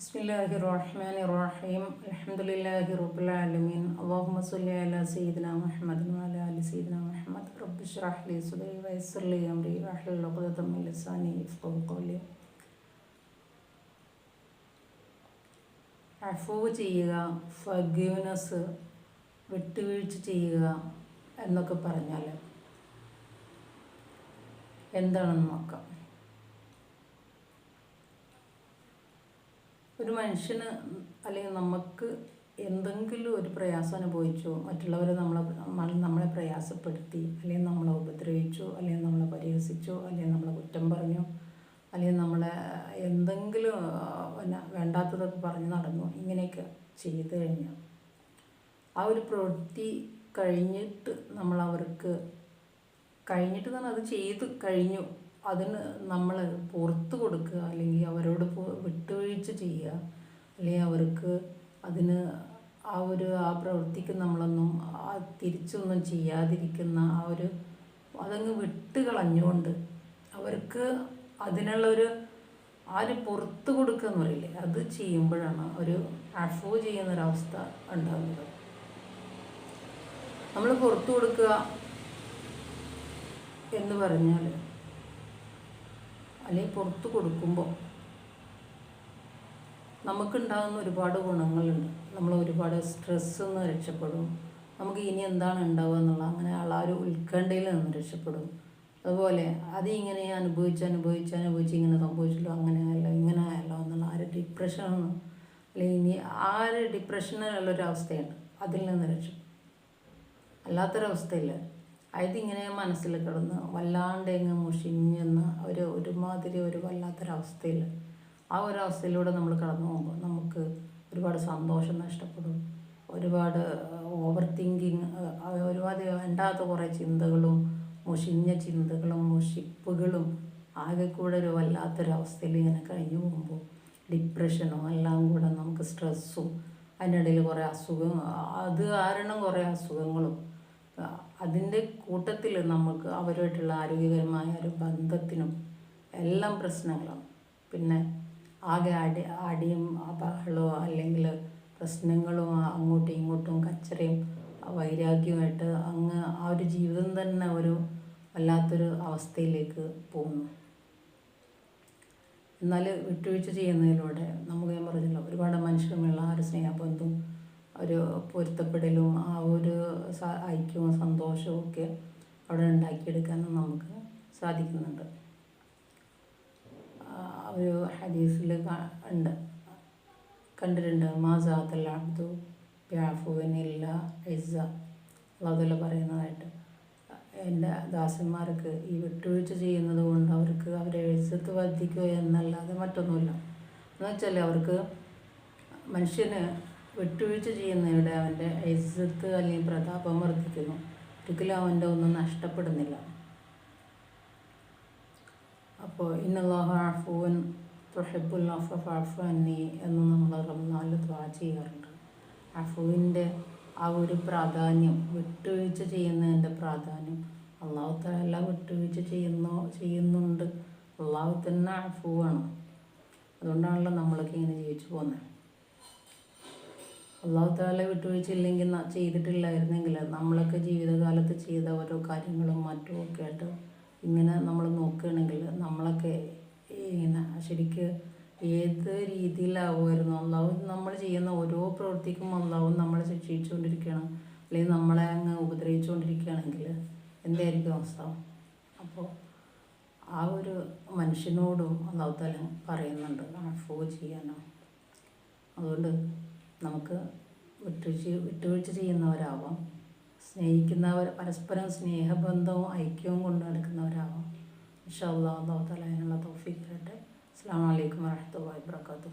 ബിസ്മില്ലാഹി റഹ്മാൻ റഹീം അലഹമുല്ലാഹി റബുലാലമീൻ അള്ളാഹുമ സുല്ലി അല സീദന മുഹമ്മദ് അല അലി സീദന മുഹമ്മദ്. റബ്ബിഷ് റഹ്ലി സുബൈ വൈസുല്ലി അമ്രി റഹ്ലുഖുദമിസാനി ഇഫ്കോലി അഫൂവ് ചെയ്യുക ഫഗ്യൂനസ് വിട്ടുവീഴ്ച ചെയ്യുക എന്നൊക്കെ പറഞ്ഞാൽ എന്താണെന്ന് നോക്കാം. ഒരു മനുഷ്യന് അല്ലെങ്കിൽ നമുക്ക് എന്തെങ്കിലും ഒരു പ്രയാസം അനുഭവിച്ചോ മറ്റുള്ളവർ നമ്മളെ നമ്മളെ പ്രയാസപ്പെടുത്തി അല്ലെങ്കിൽ നമ്മളെ ഉപദ്രവിച്ചോ അല്ലെങ്കിൽ നമ്മളെ പരിഹസിച്ചോ അല്ലെങ്കിൽ നമ്മളെ കുറ്റം പറഞ്ഞു അല്ലെങ്കിൽ നമ്മളെ എന്തെങ്കിലും പിന്നെ വേണ്ടാത്തതൊക്കെ പറഞ്ഞ് നടന്നു ഇങ്ങനെയൊക്കെ ചെയ്തു കഴിഞ്ഞാൽ ആ ഒരു പ്രവൃത്തി കഴിഞ്ഞിട്ട് നമ്മൾ അവർക്ക് കഴിഞ്ഞിട്ട് തന്നെ അത് ചെയ്ത് കഴിഞ്ഞു അതിന് നമ്മൾ പുറത്ത് കൊടുക്കുക അല്ലെങ്കിൽ അവരോട് വിട്ടുവീഴ്ച ചെയ്യുക. അല്ലെങ്കിൽ അവർക്ക് അതിന് ആ ഒരു ആ പ്രവൃത്തിക്ക് നമ്മളൊന്നും ആ തിരിച്ചൊന്നും ചെയ്യാതിരിക്കുന്ന ആ ഒരു അതങ്ങ് വിട്ട് കളഞ്ഞുകൊണ്ട് അവർക്ക് അതിനുള്ളൊരു ആ ഒരു പുറത്ത് കൊടുക്കുക എന്ന് പറയില്ലേ അത് ചെയ്യുമ്പോഴാണ് ഒരു അഫോ ചെയ്യുന്നൊരവസ്ഥ ഉണ്ടാകുന്നത് നമ്മൾ പുറത്തു കൊടുക്കുക എന്ന് പറഞ്ഞാൽ അല്ലെങ്കിൽ പുറത്ത് കൊടുക്കുമ്പോൾ നമുക്കുണ്ടാകുന്ന ഒരുപാട് ഗുണങ്ങളുണ്ട്. നമ്മൾ ഒരുപാട് സ്ട്രെസ്സിൽ നിന്ന് രക്ഷപ്പെടും. നമുക്ക് ഇനി എന്താണ് ഉണ്ടാവുക എന്നുള്ള അങ്ങനെ ആ ഒരു ഉത്കണ്ഠയിൽ നിന്ന് രക്ഷപ്പെടും. അതുപോലെ അത് ഇങ്ങനെ അനുഭവിച്ച് അനുഭവിച്ച് അനുഭവിച്ച് ഇങ്ങനെ സംഭവിച്ചല്ലോ അങ്ങനെ ആയല്ലോ ഇങ്ങനെ ആയല്ലോ എന്നുള്ള ആ ഒരു ഡിപ്രഷൻ അല്ലെങ്കിൽ ഇനി ആ ഒരു ഡിപ്രഷനുള്ള ഒരു അവസ്ഥയുണ്ട്. അതിൽ നിന്ന് രക്ഷപ്പെടും. അല്ലാത്തൊരവസ്ഥയില്ല അതിങ്ങനെ മനസ്സിൽ കിടന്ന് വല്ലാണ്ട് എങ്ങ് മുഷിഞ്ഞെന്ന് ഒരു ഒരുമാതിരി ഒരു വല്ലാത്തൊരവസ്ഥയിൽ ആ ഒരു അവസ്ഥയിലൂടെ നമ്മൾ കടന്നു പോകുമ്പോൾ നമുക്ക് ഒരുപാട് സന്തോഷം നഷ്ടപ്പെടും. ഒരുപാട് ഓവർ തിങ്കിങ് ഒരുപാട് വേണ്ടാത്ത കുറേ ചിന്തകളും മുഷിഞ്ഞ ചിന്തകളും മുഷിപ്പുകളും ആകെ കൂടെ ഒരു വല്ലാത്തൊരവസ്ഥയിൽ ഇങ്ങനെ കഴിഞ്ഞു പോകുമ്പോൾ ഡിപ്രഷനും എല്ലാം കൂടെ നമുക്ക് സ്ട്രെസ്സും അതിനിടയിൽ കുറേ അസുഖം അത് കാരണം കുറേ അസുഖങ്ങളും അതിന്റെ കൂട്ടത്തിൽ നമുക്ക് അവരുമായിട്ടുള്ള ആരോഗ്യകരമായ ഒരു ബന്ധത്തിനും എല്ലാം പ്രശ്നങ്ങളാണ്. പിന്നെ ആകെ അടി അടിയും ബഹളവും അല്ലെങ്കിൽ പ്രശ്നങ്ങളും അങ്ങോട്ടും ഇങ്ങോട്ടും കച്ചറയും വൈരാഗ്യമായിട്ട് അങ്ങ് ആ ഒരു ജീവിതം തന്നെ ഒരു വല്ലാത്തൊരു അവസ്ഥയിലേക്ക് പോകുന്നു. എന്നാൽ വിട്ടുവീഴ്ച ചെയ്യുന്നതിലൂടെ നമുക്ക് ഞാൻ പറഞ്ഞല്ലോ ഒരുപാട് മനുഷ്യരുമുള്ള ആ ഒരു സ്നേഹബന്ധവും ഒരു പൊരുത്തപ്പെടലും ആ ഒരു ഐക്യവും സന്തോഷവും ഒക്കെ അവിടെ ഉണ്ടാക്കിയെടുക്കാനും നമുക്ക് സാധിക്കുന്നുണ്ട്. ഒരു ഹദീസിൽ ഉണ്ട് കണ്ടിട്ടുണ്ട്. മാസാത്തൽ അബ്ദു ബ്യാഫുവിനില്ല ഇസ അള്ളാഹുല പറയുന്നതായിട്ട്. എന്റെ ദാസന്മാർക്ക് ഈ വിട്ടുവീഴ്ച ചെയ്യുന്നത് കൊണ്ട് അവർക്ക് അവരെ എഴുത്ത് വർദ്ധിക്കുക എന്നല്ലാതെ മറ്റൊന്നുമില്ല. എന്നുവെച്ചാൽ അവർക്ക് മനുഷ്യന് വിട്ടുവീഴ്ച ചെയ്യുന്നതിലൂടെ അവന്റെ ഇസ്സത്ത് അല്ലെങ്കിൽ പ്രതാപം വർദ്ധിക്കുന്നു. ഒരിക്കലും അവന്റെ ഒന്നും നഷ്ടപ്പെടുന്നില്ല. അപ്പോൾ ഇന്നല്ലാഹുൻ തൊഹബുൽ അഫു അന്നി എന്ന് നമ്മൾ റംനാലിൽ ദ്വാ ചെയ്യാറുണ്ട്. അഫുവിന്റെ ആ ഒരു പ്രാധാന്യം വിട്ടുവീഴ്ച ചെയ്യുന്നതിന്റെ പ്രാധാന്യം അള്ളാഹു തല വിട്ടുവീഴ്ച ചെയ്യുന്നു ചെയ്യുന്നുണ്ട്. അള്ളാഹു തന്നെ അഫുവാണ്. അതുകൊണ്ടാണല്ലോ നമ്മളൊക്കെ ഇങ്ങനെ ജീവിച്ചു പോകുന്നത് അള്ളാഹു താല വിട്ടുവീഴ്ചയില്ലെങ്കിൽ ചെയ്തിട്ടില്ലായിരുന്നെങ്കിൽ നമ്മളൊക്കെ ജീവിതകാലത്ത് ചെയ്ത ഓരോ കാര്യങ്ങളും മറ്റും ഒക്കെ ആയിട്ട് ഇങ്ങനെ നമ്മൾ നോക്കുകയാണെങ്കിൽ നമ്മളൊക്കെ ഇങ്ങനെ ശരിക്ക് ഏത് രീതിയിലാവുമായിരുന്നു? അള്ളാഹു നമ്മൾ ചെയ്യുന്ന ഓരോ പ്രവൃത്തിക്കും അള്ളാഹു നമ്മളെ ശിക്ഷിച്ചുകൊണ്ടിരിക്കുകയാണ്. അല്ലെങ്കിൽ നമ്മളെ അങ്ങ് ഉപദ്രവിച്ചുകൊണ്ടിരിക്കുകയാണെങ്കിൽ എന്തായിരിക്കും അവസ്ഥ? അപ്പോൾ ആ ഒരു മനുഷ്യനോടും അള്ളാഹു താല പറയുന്നുണ്ട് അഫോ ചെയ്യാനോ? അതുകൊണ്ട് നമുക്ക് വിട്ടുവീഴ്ച വിട്ടുവീഴ്ച ചെയ്യുന്നവരാവാം. സ്നേഹിക്കുന്നവർ പരസ്പരം സ്നേഹബന്ധവും ഐക്യവും കൊണ്ട് നടക്കുന്നവരാവാം. ഇൻഷാ അള്ളാഹ് അള്ളാഹു തല അതിനുള്ള തോഫിക്ക് അസ്സാം വലൈക്കും വാഹത്തു വാബർക്കാത്തു